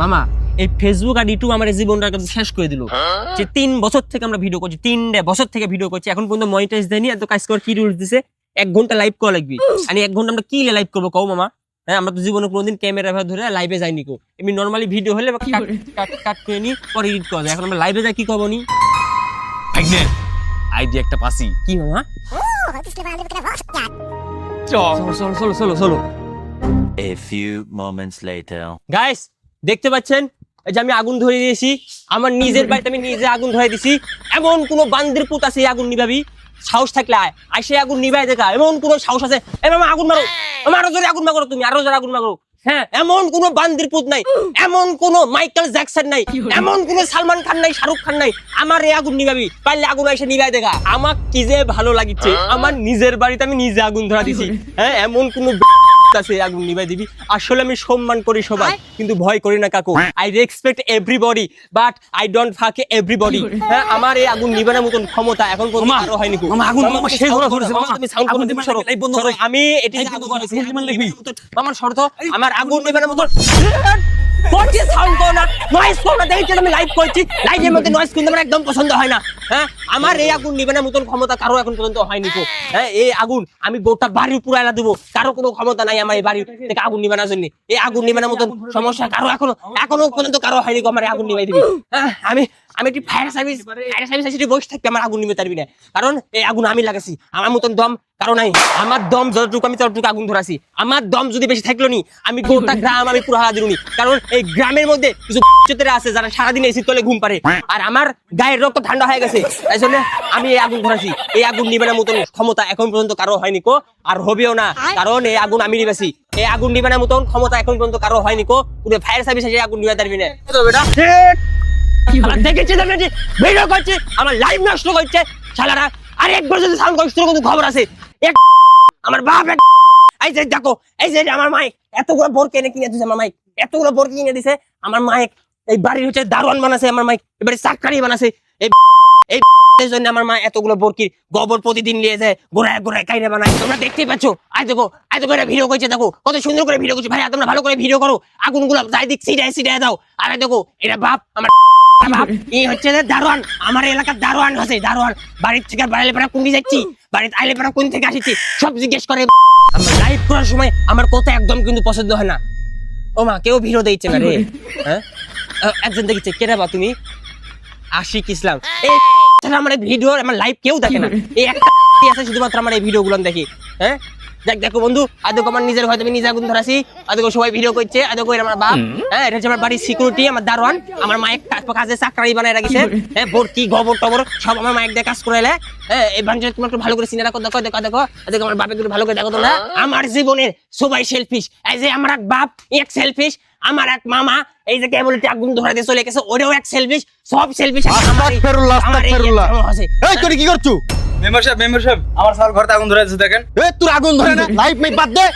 মামা এই ফেসবুক আর ইউটিউব আমার জীবনটা শেষ করে দিল। যে তিন বছর থেকে আমরা ভিডিও করছি তিন বছর থেকে ভিডিও করছি এখন পর্যন্ত মনিটাইজ দেয়নি এত কাজ করে কি রুলস দিছে? এক ঘণ্টা লাইভ করা লাগবে। আর এক ঘণ্টা আমরা কি লাইভ করব কও মামা? হ্যাঁ আমরা তো জীবনে কোনোদিন ক্যামেরা ধরে লাইভে যাইনি কো। এমনি নর্মালি ভিডিও হলে কাট কাট কাট করে নি পরে এডিট করা যায়। এখন আমরা লাইভে যাই কি করব নি? আইডিয়া একটা পাসি। কি মামা? চ চলো চলো চলো চলো চলো। A few moments later. Guys দেখতে পাচ্ছেন? যে আমি আগুন ধরে দিয়েছি। আমার নিজের বাড়িতে আমি নিজে আগুন ধরে দিছি এমন কোনো বান্দির পুত আছে আগুন নিভাবি। সাহস থাকলে আয়। আই সে আগুন নিভাই দেখা। এমন কোন সাহস আছে? এ মামা আগুন মারো। আরও জোরে আগুন মারো তুমি। আরও জোরে আগুন মারো। হ্যাঁ এমন কোন বান্দির পুত নাই। এমন কোন মাইকেল জ্যাকসন নাই। এমন কোন সালমান খান নাই শাহরুখ খান নাই। আমার এই আগুন নিভাবি। পারলে আগুন এসে নিভাই দেখা। আমার কি যে ভালো লাগিচ্ছে। আমার নিজের বাড়িতে আমি নিজে আগুন ধরা দিছি। হ্যাঁ এমন কোন কাছে আগুন নিভাই দিবি আসলে আমি সম্মান করি সবাই কিন্তু ভয় করি না কাকু I respect everybody but I don't fuck everybody হ্যাঁ আমার এই আগুন নিবানোর মতন ক্ষমতা এখন পর্যন্ত মামা, কারও হয়নি কো। মামা, আগুন- শেষ হলো। তুমি আগুন করো, নিবানো সরো, বন্ধ সরো। করো। আমি এটি আগুন। নিবানোর মতন- আমার শর্ত আমার আগুন নিবানোর মতন করছি সাউন্ড করো না নয়েজ করো না দেখছি আমি লাইভ করছি লাইভের মধ্যে নয়েজ কিন্তু আমার একদম পছন্দ হয় না হ্যাঁ? আমার এই আগুন নিবানোর মতন ক্ষমতা কারও এখন পর্যন্ত হয়নি নিব হ্যাঁ এই আগুন আমি গোটা বাড়ি পুরাইলা দেবো। কারও কোনো ক্ষমতা নাই আমার এই বাড়ি থেকে আগুন নিবানোর জন্য। এই আগুন নিবানোর মতন সমস্যা কারও এখনও এখনও পর্যন্ত কারও হয়নি আমার আগুন নিবাই দিবি। হ্যাঁ, আমি আমি একটি ফায়ার সার্ভিস ফায়ার সার্ভিস এসে বসে থাকতে আমার আগুন নিবে পারবি না। কারণ এই আগুন আমি লাগাছি আমার মতন দম কারও নাই। আমার দম যতটুকু আমি ততটুকু আগুন ধরাছি আমার দম যদি বেশি থাকল নি আমি গোটা গ্রাম আমি পুরো হারা দিলুনি। কারণ এই গ্রামের মধ্যে কিছু চোতেরা আছে যারা সারাদিন এসি তলে ঘুম পারে। আর আমার গায়ের রক্ত ঠান্ডা হয়ে গেছে। তাই জন্য আমি এই আগুন ধরাছি এই আগুন নিবানোর মতন ক্ষমতা এখন পর্যন্ত কারও হয়নি কো। আর হবেও না। কারণ এই আগুন আমি নিবেছি এই আগুন নিবানোর মতন ক্ষমতা এখন পর্যন্ত কারও হয়নি কো। পুরো ফায়ার সার্ভিস এসে আগুন নিবে পারবি না। ভিডিও করছি, আমার নষ্ট করছে। শালারা, আর সাউন্ড কিন্তু খবর আছে আমার বাপ এই যে দেখো, এই যে আমার মাইক এতগুলো বোর কিনে কিনে দিছে আমার মাইক এতগুলো বোর কিনে দিছে, আমার মাইক এই বাড়ির হচ্ছে দারোয়ান বানাছে আমার মাইক এবারে চাকরি বানাছে এই এই জন্য আমার মা এতগুলো বরকির গোবর প্রতিদিন নিয়ে যায়, গোড়ায় গোড়ায় কাইরে বানায়। তোমরা দেখতেই পাচ্ছ আজ দেখো আজ দেখো এটা ভিডিও করছে, দেখো, কত সুন্দর করে ভিডিও করছে। ভাই তোমরা ভালো করে ভিডিও করো আগুনগুলো যাই দিক সিটায় সিটায় দাও। আরে দেখো এটা বাপ, আমার এই হচ্ছে যে দারোয়ান। আমার এলাকার দারোয়ান দারোয়ান। বাড়ির থেকে যাচ্ছি। বাড়িতে আইলে কোন থেকে সব জিজ্ঞেস করে আমার লাইভ করার সময় আমার কথা একদম কিন্তু পছন্দ হয় না। ও মা, কেউ ভিডিও দিচ্ছে না রে। হ্যাঁ? একজন দেখছে কেরা বা তুমি? আশিক ইসলাম। এই আমার ভিডিও আমার লাইভ কেউ দেখে না। এই একটা আছে, শুধুমাত্র আমার এই ভিডিও গুলো দেখি। হ্যাঁ? দেখ দেখো বন্ধু আর দেখো আমার নিজের হয়তো আমি নিজে আগুন ধরাছি আর দেখো সবাই ভিডিও করছে আর দেখো আমার বাপ হ্যাঁ এটা হচ্ছে আমার বাড়ির সিকিউরিটি আমার দারোয়ান আমার মায়ের কাজ- কাজে চাকরি বানায় রাখিছে হ্যাঁ ভর্তি গোবর টবর সব আমার মায়ের দিয়ে কাজ করে হ্যাঁ এই বাঞ্চে তোমার একটু ভালো করে সিনে রাখো দেখো দেখো দেখো দেখো আমার বাপে একটু ভালো করে দেখো তোমরা। আমার জীবনের সবাই সেলফিশ এই যে আমার এক বাপ এক সেলফিশ আমার এক মামা এই যে কেবল আগুন ধরা দিয়ে চলে গেছে ওরেও এক সেলফিশ সব সেলফিশ আস্তাগফিরুল্লাহ, আস্তাগফিরুল্লাহ। এই কি করছু? মেম্বারশিপ মেম্বারশিপ আমার সাল ঘরতে আগুন ধরে আছে দেখেন। এ তোর আগুন ধরে না? লাইফ মেক বাদ দে।